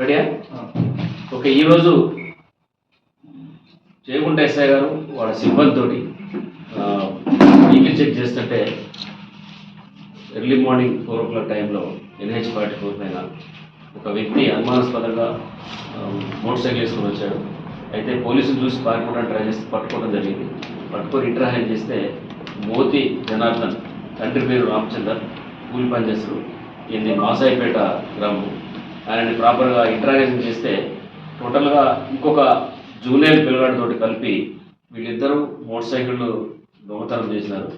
రెడీయా ఓకే ఈరోజు జయగుంట ఎస్ఐ గారు వాళ్ళ సిబ్బందితోటి వీకిల్ చెక్ చేస్తుంటే early morning four o'clock టైంలో ఎన్హెచ్ ఫార్టీ ఫోర్ పైన ఒక వ్యక్తి అనుమానాస్పదంగా మోటార్ సైకిల్ వేసుకొని వచ్చాడు. అయితే పోలీసులు చూసి పారిపోవడానికి ట్రై చేస్తే పట్టుకోవడం జరిగింది. పట్టుకొని ఇంటర్హైన్ చేస్తే మోతి జనార్దన్ తండ్రి పేరు రామచందర్ కూలి పనిచేస్తారు. ఇది మాసాయిపేట గ్రామం. ఆయనని ప్రాపర్గా ఇంటరాగేషన్ చేస్తే టోటల్గా ఇంకొక జూనియర్ పిల్లగాడితోటి కలిపి వీళ్ళిద్దరూ మోటార్ సైకిళ్ళు దొంగతనం చేసినారు.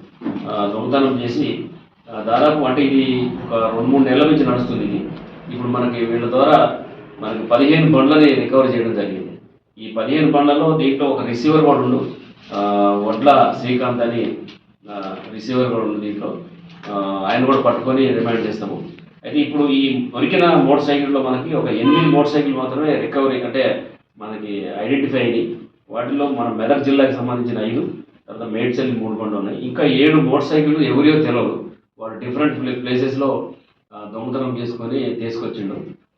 దొంగతనం చేసి దాదాపు అంటే ఇది ఒక రెండు మూడు నెలల నుంచి నడుస్తుంది ఇది. ఇప్పుడు మనకి వీళ్ళ ద్వారా మనకి పదిహేను బండ్లని రికవర్ చేయడం జరిగింది. ఈ పదిహేను బండ్లలో దీంట్లో ఒక రిసీవర్ కూడా ఉండు వడ్ల శ్రీకాంత్ అని రిసీవర్ కూడా ఉంది దీంట్లో. ఆయన కూడా పట్టుకొని రిమైండ్ చేస్తాము. అయితే ఇప్పుడు ఈ దొరికిన మోటార్ సైకిల్లో మనకి ఒక ఎనిమిది మోటార్ సైకిల్ మాత్రమే రికవరీ అంటే మనకి ఐడెంటిఫై అయ్యి వాటిలో మన మెదక్ జిల్లాకి సంబంధించిన ఐదు తర్వాత మేడ్చల్ మూడు బండ్లు ఉన్నాయి. ఇంకా ఏడు మోటార్ సైకిల్ ఎవరియో తెలియదు వాడు డిఫరెంట్ ప్లేసెస్లో దొంగతనం చేసుకొని తీసుకొచ్చిండు.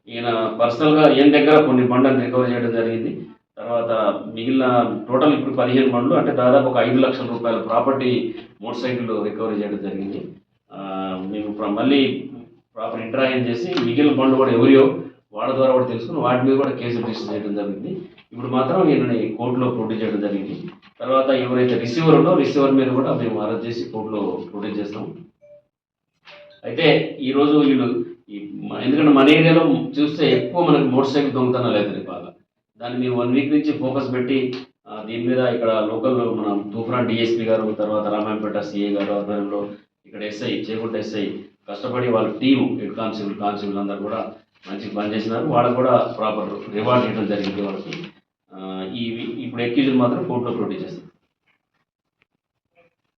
ఈయన పర్సనల్గా ఈయన దగ్గర కొన్ని బండ్లను రికవర్ చేయడం జరిగింది. తర్వాత మిగిలిన టోటల్ ఇప్పుడు పదిహేను బండ్లు అంటే దాదాపు ఒక ఐదు లక్షల రూపాయల ప్రాపర్టీ మోటార్ సైకిల్ రికవరీ చేయడం జరిగింది. మేము ఇప్పుడు మళ్ళీ ప్రాపర్ ఇంటరాక్షన్ చేసి మిగిలిన బండ్లు కూడా ఎవరియో వాళ్ళ ద్వారా కూడా తెలుసుకుని వాటి మీద కూడా కేసు రిజిస్టర్ చేయడం జరిగింది. ఇప్పుడు మాత్రం ఈయనని కోర్టులో ప్రొడ్యూస్ చేయడం జరిగింది. తర్వాత ఎవరైతే రిసీవర్ ఉందో రిసీవర్ మీద కూడా మేము అరెస్ట్ చేసి కోర్టులో ప్రొడ్యూస్ చేస్తాం. అయితే ఈరోజు వీళ్ళు ఈ ఎందుకంటే మన ఏరియాలో చూస్తే ఎక్కువ మనకి మోటార్ సైకిల్ దొంగతనాలు అవుతున్నాయి బాగా. దాన్ని మేము వన్ వీక్ నుంచి ఫోకస్ పెట్టి దీని మీద ఇక్కడ లోకల్ మన తూఫాన్ డిఎస్పీ గారు తర్వాత రామాయణపేట సిఏ గారు ఆధ్వర్యంలో ఇక్కడ ఎస్ఐ చేకుంట ఎస్ఐ కష్టపడి వాళ్ళ టీమ్ హెడ్ కానిస్టేబుల్ కానిస్టేబుల్ అందరూ కూడా మంచిగా పనిచేసినారు వాళ్ళకు కూడా ప్రాపర్ రివార్డ్ ఇవ్వడం జరిగింది వాళ్ళకి. ఈ ఇప్పుడు ఎక్యూజన్ మాత్రం కోర్టులో ప్రొడ్యూస్ చేస్తారు.